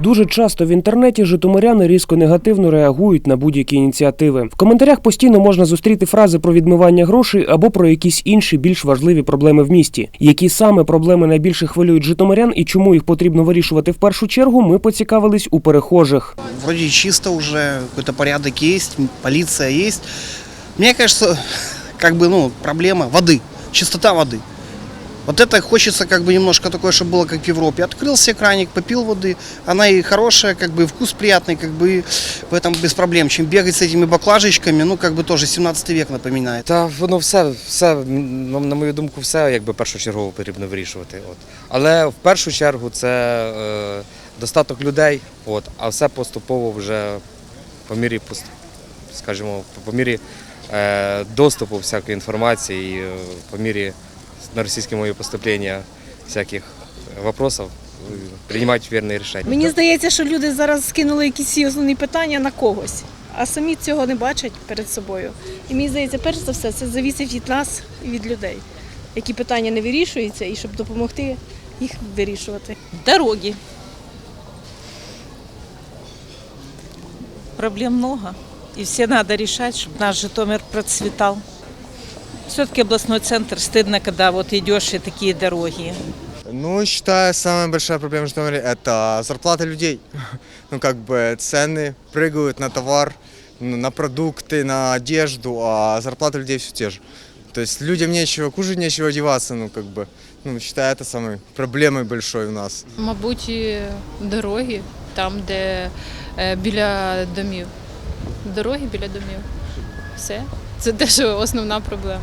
Дуже часто в інтернеті житомиряни різко негативно реагують на будь-які ініціативи. В коментарях постійно можна зустріти фрази про відмивання грошей або про якісь інші більш важливі проблеми в місті. Які саме проблеми найбільше хвилюють житомирян і чому їх потрібно вирішувати в першу чергу, ми поцікавились у перехожих. Вроде чисто уже, какой-то порядок есть, полиция есть. Мне кажется, как бы, ну, проблема воды, чистота воды. Вот это хочется как бы немножко такое, чтобы было как в Европе. Открыл себе краник, попил воды, она и хорошая, как бы и вкус приятный, как бы в этом без проблем. Чем бегать с этими баклажечками, ну, как бы тоже 17 век напоминает. Та воно все, все, ну, на мою думку, все якби першочергово потрібно вирішувати. От. Але в першу чергу це е, достаток людей, от, а все поступово вже по мірі, пост- скажімо, по мірі е, доступу всякої інформації, і, е, по мірі на російській мові поступлення всяких вопросів, е, приймати вірні рішення. Мені здається, що люди зараз скинули якісь основні питання на когось, а самі цього не бачать перед собою. І мені здається, перш за все, це завісить від нас і від людей, які питання не вирішуються, і щоб допомогти їх вирішувати. Дороги. Проблем много. И все надо решать, чтобы наш Житомир процветал. Все-таки областной центр стыдно, когда вот идешь и такие дороги. Ну, считаю, самая большая проблема в Житомире – это зарплата людей. Ну, как бы цены прыгают на товар, ну, на продукты, на одежду, а зарплаты людей все те же. То есть людям нечего кушать, нечего одеваться, ну, как бы. Ну, считаю, это самой проблемой большой у нас. Мабуть, і дороги, там, де е, біля домів. Дороги біля домів. Все. Це теж основна проблема.